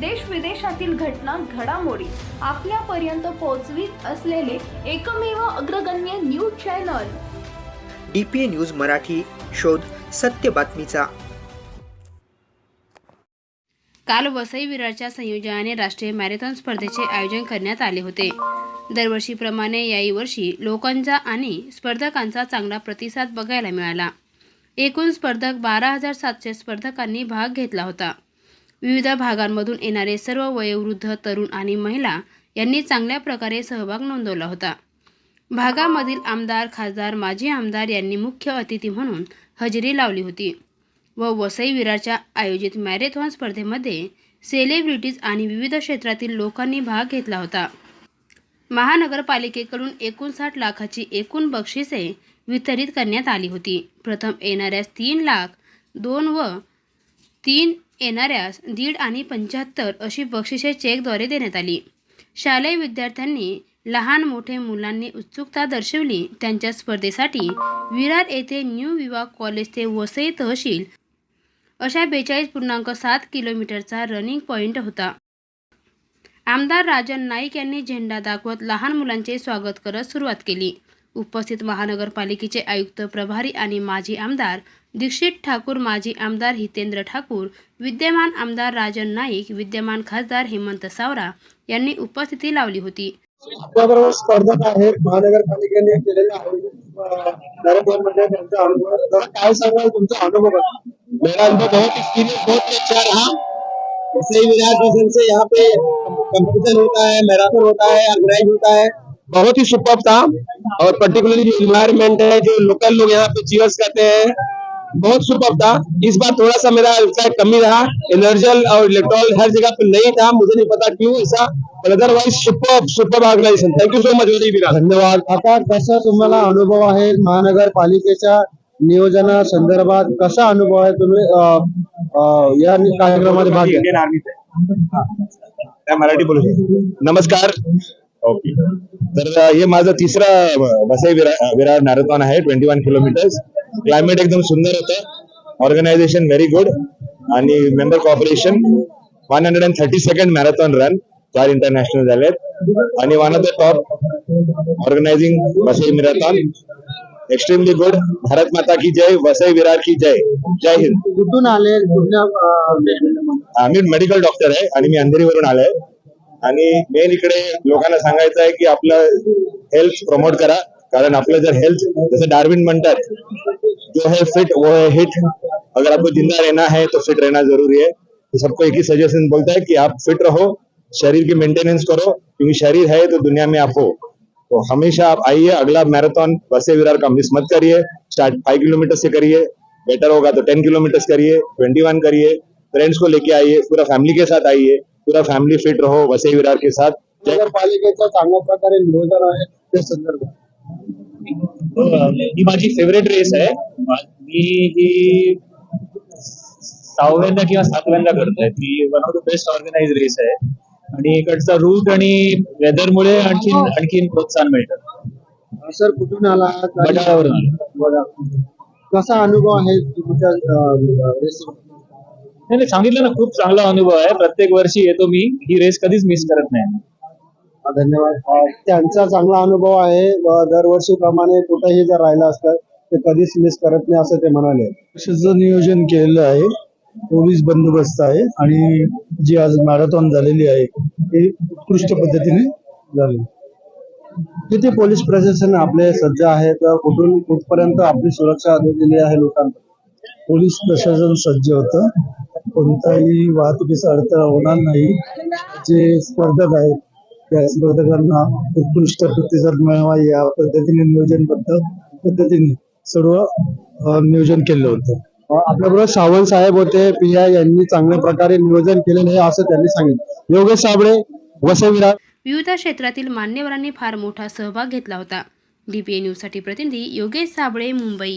देश विदेशातील घटना घडामोडी आपल्यापर्यंत पोहोचवीत असलेले एकमेव अग्रगण्य news channel. D P A news Marathi शोध सत्य बातमीचा. काल वसई विरारच्या संयोजनाने राष्ट्रीय मॅरेथॉन स्पर्धेचे आयोजन करण्यात आले होते. दरवर्षीप्रमाणे याही वर्षी लोकांचा आणि स्पर्धकांचा चांगला प्रतिसाद बघायला मिळाला. एकूण स्पर्धक बारा हजार सातशे स्पर्धकांनी भाग घेतला होता. विविध भागांमधून येणारे सर्व वयोवृद्ध तरुण आणि महिला यांनी चांगल्या प्रकारे सहभाग नोंदवला होता. भागामधील आमदार खासदार माजी आमदार यांनी मुख्य अतिथी म्हणून हजेरी लावली होती व वसई विरारच्या आयोजित मॅरेथॉन स्पर्धेमध्ये सेलिब्रिटीज आणि विविध क्षेत्रातील लोकांनी भाग घेतला होता. महानगरपालिकेकडून एकोणसाठ लाखाची एकूण बक्षिसे वितरित करण्यात आली होती. प्रथम येणाऱ्यास तीन लाख दोन व तीन येणाऱ्यास दीड आणि पंच्याहत्तर अशी बक्षिसे चेकद्वारे देण्यात आली. शालेय विद्यार्थ्यांनी लहान मोठे मुलांनी उत्सुकता दर्शवली. त्यांच्या स्पर्धेसाठी विरार येथे न्यू विवाह कॉलेज ते वसई तहसील अशा बेचाळीस पूर्णांक सात किलोमीटरचा रनिंग पॉईंट होता. आमदार राजन नाईक यांनी झेंडा दाखवत लहान मुलांचे स्वागत करत सुरुवात केली. उपस्थित महानगरपालिकेचे आयुक्त प्रभारी आणि माजी आमदार दीक्षित ठाकूर माजी आमदार हितेंद्र ठाकूर विद्यमान आमदार राजन नाईक विद्यमान खासदार हेमंत सावरा यांनी उपस्थिती लावली होती. आपल्याबरोबर स्पर्धक आहेत महानगरपालिकेने केलेल्या मध्ये त्यांचा अनुभव जरा काय सांगाल तुमचा अनुभव? मेरा अनुभव बहुत एक्सपीरियंस बहुत ही. अच्छा रहा सही विराट रोशन से यहाँ पे कंपटीशन होता है मैराथन होता है ऑर्गेनाइज होता है. बहुत ही सुपर था. और पर्टिकुलरली जो इन्वायरमेंट है जो लोकल लोग यहाँ पे चीयर्स करते हैं बहुत सुपर था इस बार थोड़ा सा मेरा शायद कमी रहा। एनर्जल और इलेक्ट्रॉल हर जगह पे नहीं था मुझे नहीं पता क्यों ऐसा otherwise super super organisation thank you so much very धन्यवाद। आता कसा तुम्हाला अनुभव आहे महानगरपालिकेच्या नियोजना संदर्भात? कसा अनुभव आहे तुम्ही या कार्यक्रमामध्ये भाग इंडियन आर्मी त्या मराठी बोलू नमस्कार। ओके तर हे माझं तिसरा वसई विरा- विरार मॅरेथॉन आहे ट्वेंटी वन किलोमीटर्स क्लायमेट एकदम सुंदर होतं. ऑर्गनायझेशन व्हेरी गुड आणि member cooperation one hundred and thirty second marathon run चार इंटरनॅशनल झालेत. आणि one of the top organising Vasai marathon extremely good Bharat Mata की जय वसई विरार की जय. जय हिंद. कुठून आले? आम्ही मेडिकल डॉक्टर आहे आणि मी अंधेरीवरून आलोय. मेन इकडे लोकांना सांगायचं की आपलं हेल्थ प्रमोट करा. कारण आपलं जर हेल्थ जसं डार्विन म्हणतात, जो है फिट वो है हिट अगर आपको ज़िंदा रहना है तो फिट रहना ज़रूरी है. तो सबको एक ही सजेशन बोलता है कि आप फिट रहो, शरीर की मेंटेनेंस करो. क्योंकि शरीर है तो दुनिया में आप हो. तो हमेशा आप आइए, अगला मैराथन बसे विरार का मिस मत करिए. स्टार्ट फाइव किलोमीटर से करिए. बेटर होगा तो टेन किलोमीटर करिए. ट्वेंटी वन करिए. फ्रेंड्स को लेके आइए, पूरा फैमिली के साथ आइए. पूरा फैमिली फिट रहो वसई विरार के साथ। नगरपालिकेचं चांगल्या प्रकारे नियोजन आहे त्या संदर्भात ही माझी फेवरेट रेस आहे. मी ही सहाव्यांदा किंवा सातव्यांदा करतोय. ती one of the best organise race आहे. आणि इकडचा रूट आणि वेदर मुळे आणखीन आणखीन प्रोत्साहन मिळतं. सर कुठून आला. बघा. कसा अनुभव आहे तुमच्या अं, रेसिंग नाही नाही, सांगितलं ना खूप चांगला अनुभव आहे. प्रत्येक वर्षी येतो मी. ही रेस कधीच मिस करत नाही. धन्यवाद. त्यांचा चांगला अनुभव आहे. दरवर्षीप्रमाणे कुठेही जर राहिलं असतं ते कधीच मिस करत नाही असं ते म्हणाले. वर्षाचं नियोजन केलेलं आहे. पोलीस बंदोबस्त आहे आणि जी आज मॅरेथॉन झालेली आहे ती उत्कृष्ट पद्धतीने झाली. किती पोलीस प्रशासन आपले सज्ज आहेत. कुठून कुठपर्यंत आपली सुरक्षा दिलेली आहे लोकांना? पोलीस प्रशासन सज्ज होतं. कोणताही वाहतुकीचा अडथळा होणार नाही. जे स्पर्धक आहेत त्या स्पर्धकांना उत्कृष्ट प्रतिसाद मिळावा या पद्धतीने नियोजनबद्ध पद्धतीने सर्व नियोजन केलं होतं. आपल्याबरोबर सावंत साहेब होते पी आय यांनी चांगल्या प्रकारे नियोजन केलेलं आहे असं त्यांनी सांगितलं. योगेश साबळे वसई विरार विविध क्षेत्रातील मान्यवरांनी फार मोठा सहभाग घेतला होता. डीपीए न्यूजसाठी प्रतिनिधी योगेश साबळे मुंबई.